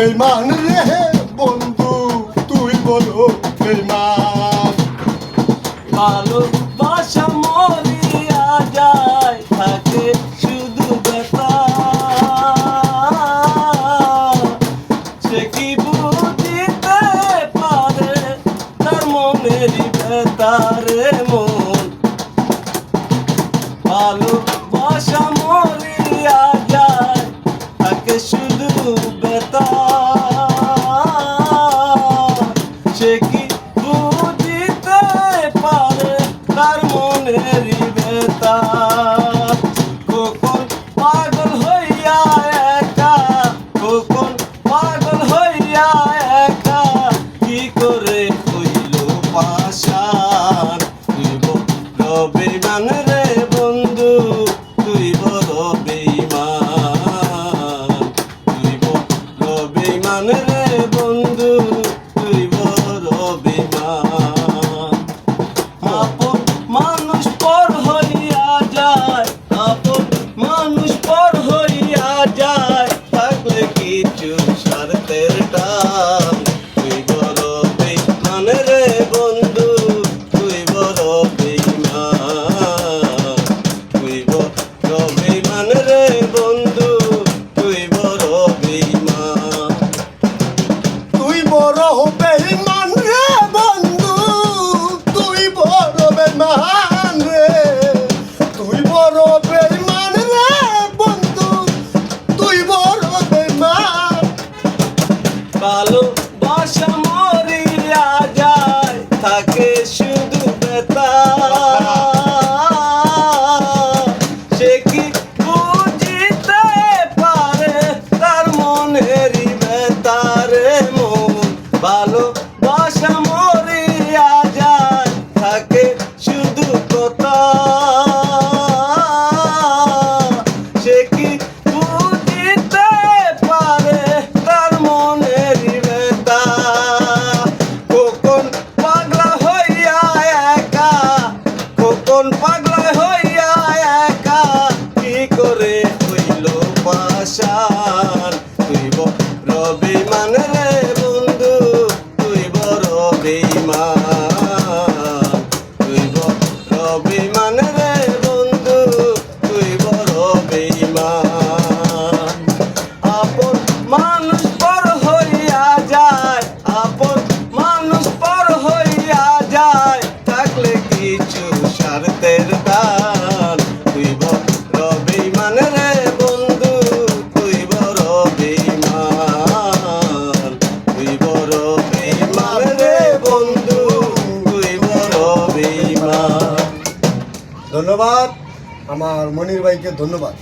বেইমান বন্ধু, তুই বলো বেইমান। ভালো বাসা মরিয়া যায়, থাকে শুধু সে কি বুঝিতে পারে তার মনের বেতার মন? ভালো বাসা মরিয়া যায়, থাকে শুধু ব্যথা। তার মনের ব্যথা কখন পাগল হইয়া একা? পাগল হইয়া একা? কি করে হইল পাশান তুই বেমান রে বন্ধু, তুই বড় বেমান তুই বেমান রে তুই বড় বন্ধু, তুই বড় বেমান তুই বড় বন্ধু, তুই বড় বেমান ভালো বাসা মরিয়া যায়, থাকে শুধু বেতা সে কি ভালো বাসা মরিয়া যায় থাকে শুধু কথা। সে কি বুঝিতে পারে তার মনের ব্যথা? কখন পাগলা হইয়া একা কখন পাগলা হইয়া একা, কি করে বেমান তুই বড় বেইমান রে বন্ধু তুই বড় বেমান ধন্যবাদ। আমার মনির ভাইকে ধন্যবাদ।